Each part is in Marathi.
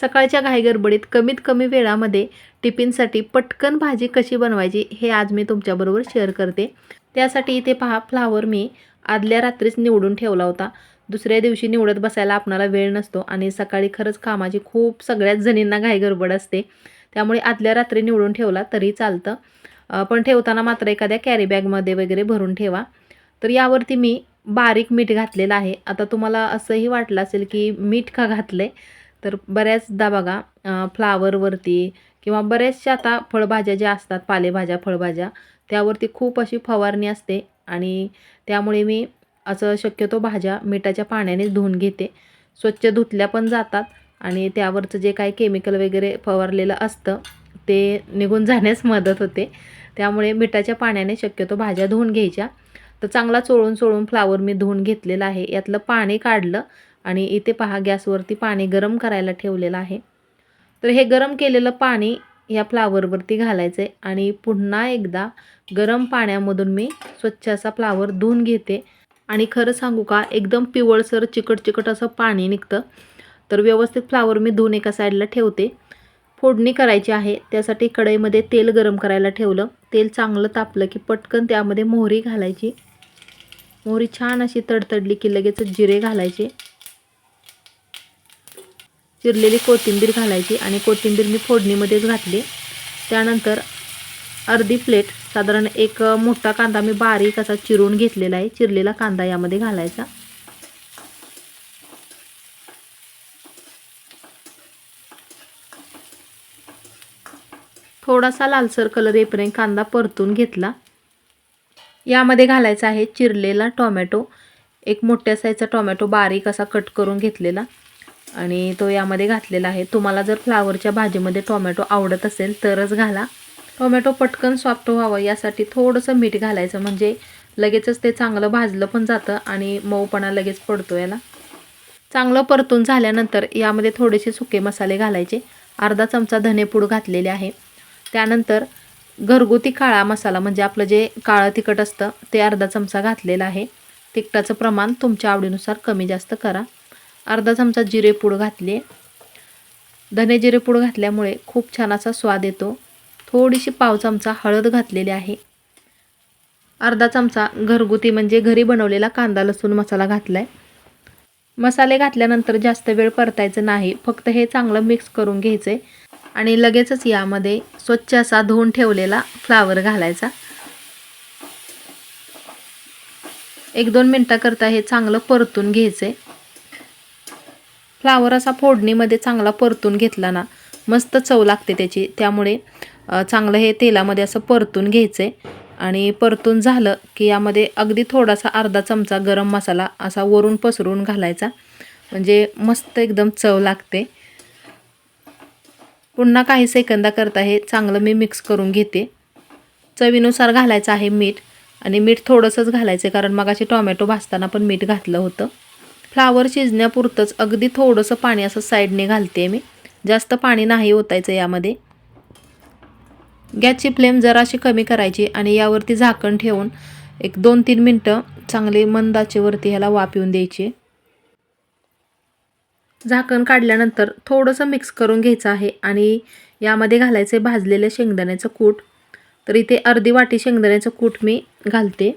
सकाळच्या घाईगडबडीत कमीत कमी वेळामध्ये टिफिनसाठी पटकन भाजी कशी बनवायची हे आज मी तुमच्याबरोबर शेअर करते. त्यासाठी इथे पहा फ्लावर मी आदल्या रात्रीच निवडून ठेवला होता. दुसऱ्या दिवशी निवडत बसायला आपणाला वेळ नसतो आणि सकाळी खरंच कामाची खूप सगळ्याच जणींना घाईगडबड असते. त्यामुळे आदल्या रात्री निवडून ठेवला तरी चालतं. पण ठेवताना मात्र एखाद्या कॅरीबॅगमध्ये वगैरे भरून ठेवा. तर यावरती मी बारीक मीठ घातलेलं आहे. आता तुम्हाला असंही वाटलं असेल की मीठ का घातलं आहे तर बऱ्याचदा बघा फ्लावरवरती किंवा बऱ्याचशा आता फळभाज्या ज्या असतात पालेभाज्या फळभाज्या त्यावरती खूप अशी फवारणी असते आणि त्यामुळे मी असं शक्यतो भाज्या मिठाच्या पाण्यानेच धुवून घेते. स्वच्छ धुतल्या पण जातात आणि त्यावरचं जे काही केमिकल वगैरे फवारलेलं असतं ते निघून जाण्यास मदत होते. त्यामुळे मिठाच्या पाण्याने शक्यतो भाज्या धुवून घ्यायच्या. तर चांगला चोळून चोळून फ्लावर मी धुवून घेतलेला आहे. यातलं पाणी काढलं आणि इथे पहा गॅसवरती पाणी गरम करायला ठेवलेलं आहे. तर हे गरम केलेलं पाणी या फ्लावरवरती घालायचं आहे आणि पुन्हा एकदा गरम पाण्यामधून मी स्वच्छ असा फ्लावर धुवून घेते. आणि खरं सांगू का एकदम पिवळसर चिकट चिकट असं पाणी निघतं. तर व्यवस्थित फ्लावर मी धुवून एका साईडला ठेवते. फोडणी करायची आहे त्यासाठी कढईमध्ये तेल गरम करायला ठेवलं. तेल चांगलं तापलं की पटकन त्यामध्ये मोहरी घालायची. मोहरी छान अशी तडतडली की लगेच जिरे घालायचे. चिरलेली कोथिंबीर घालायची आणि कोथिंबीर मी फोडणीमध्येच घातली. त्यानंतर अर्धी प्लेट साधारण एक मोठा कांदा मी बारीक असा चिरून घेतलेला आहे. चिरलेला कांदा यामध्ये घालायचा. थोडासा लालसर कलर येईपर्यंत कांदा परतून घेतला. यामध्ये घालायचा आहे चिरलेला टोमॅटो. एक मोठ्या साईजचा टोमॅटो बारीक असा कट करून घेतलेला. आणि तो यामध्ये घातलेला आहे. तुम्हाला जर फ्लावरच्या भाजीमध्ये टोमॅटो आवडत असेल तरच घाला. टोमॅटो पटकन सॉफ्ट व्हावं यासाठी थोडंसं मीठ घालायचं. म्हणजे लगेचच ते चांगलं भाजलं पण जातं आणि मऊपणा लगेच पडतो याला. चांगलं परतून झाल्यानंतर यामध्ये थोडेसे सुके मसाले घालायचे. अर्धा चमचा धनेपूड घातलेले आहे. त्यानंतर घरगुती काळा मसाला म्हणजे आपलं जे काळं तिखट असतं ते अर्धा चमचा घातलेला आहे. तिखटाचं प्रमाण तुमच्या आवडीनुसार कमी जास्त करा. अर्धा चमचा जिरेपूड घातली. धने जिरेपूड घातल्यामुळे खूप छान असा स्वाद येतो. थोडीशी पाव चमचा हळद घातलेली आहे. अर्धा चमचा घरगुती म्हणजे घरी बनवलेला कांदा लसूण मसाला घातला आहे मसाले घातल्यानंतर जास्त वेळ परतायचं नाही फक्त हे चांगलं मिक्स करून घ्यायचं आहे आणि लगेचच यामध्ये स्वच्छ असा धुवून ठेवलेला फ्लावर घालायचा. एक दोन मिनटाकरता हे चांगलं परतून घ्यायचं आहे फ्लावर असा फोडणीमध्ये चांगला परतून घेतला ना मस्त चव लागते त्याची. त्यामुळे चांगलं हे तेलामध्ये असं परतून घ्यायचं आहे आणि परतून झालं की यामध्ये अगदी थोडासा अर्धा चमचा गरम मसाला असा वरून पसरून घालायचा. म्हणजे मस्त एकदम चव लागते. पुन्हा काही सेकंदाकरता हे चांगलं मी मिक्स करून घेते. चवीनुसार घालायचं आहे मीठ. आणि मीठ थोडंसंच घालायचं आहे कारण मगाशी टॉमॅटो भाजताना पण मीठ घातलं होतं. फ्लावर शिजण्यापुरतंच अगदी थोडंसं पाणी असं साईडने घालते मी. जास्त पाणी नाही ओतायचं यामध्ये. गॅसची फ्लेम जराशी कमी करायची आणि यावरती झाकण ठेवून एक दोन तीन मिनटं चांगले मंदाचेवरती ह्याला वाफ येऊन द्यायची. झाकण काढल्यानंतर थोडंसं मिक्स करून घ्यायचं आहे आणि यामध्ये घालायचे भाजलेलं शेंगदाण्याचं कूट. तर इथे अर्धी वाटी शेंगदाण्याचं कूट मी घालते.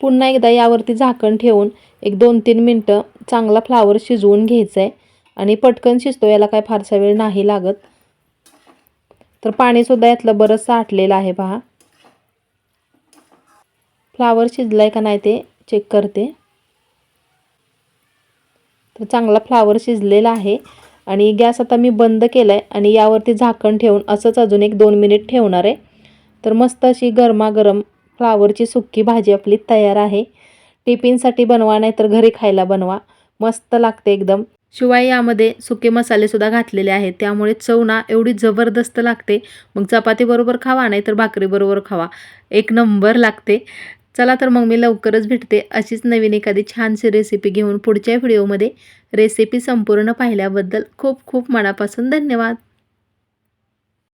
पुन्हा एकदा यावरती झाकण ठेवून एक दोन तीन मिनटं चांगला फ्लावर शिजवून घ्यायचा आहे आणि पटकन शिजतो याला काय फारसा वेळ नाही लागत. तर पाणीसुद्धा यातलं बरंच साठलेलं आहे पहा. फ्लावर शिजलाय का नाही ते चेक करते. तर चांगला फ्लावर शिजलेला आहे. आणि गॅस आता मी बंद केला आहे आणि यावरती झाकण ठेवून असंच अजून एक दोन मिनिट ठेवणार आहे. तर मस्त अशी गरमागरम फ्लावरची सुक्की भाजी आपली तयार आहे. टिफिनसाठी बनवा नाही तर घरी खायला बनवा. मस्त लागते एकदम. शिवाय यामध्ये सुके मसालेसुद्धा घातलेले आहेत. त्यामुळे चव ना एवढी जबरदस्त लागते. मग चपातीबरोबर खावा नाही तर भाकरीबरोबर खावा. एक नंबर लागते. चला तर मग मी लवकरच भेटते अशीच नवीन एखादी छानशी रेसिपी घेऊन पुढच्या व्हिडिओमध्ये रेसिपी संपूर्ण पाहिल्याबद्दल खूप खूप मनापासून धन्यवाद.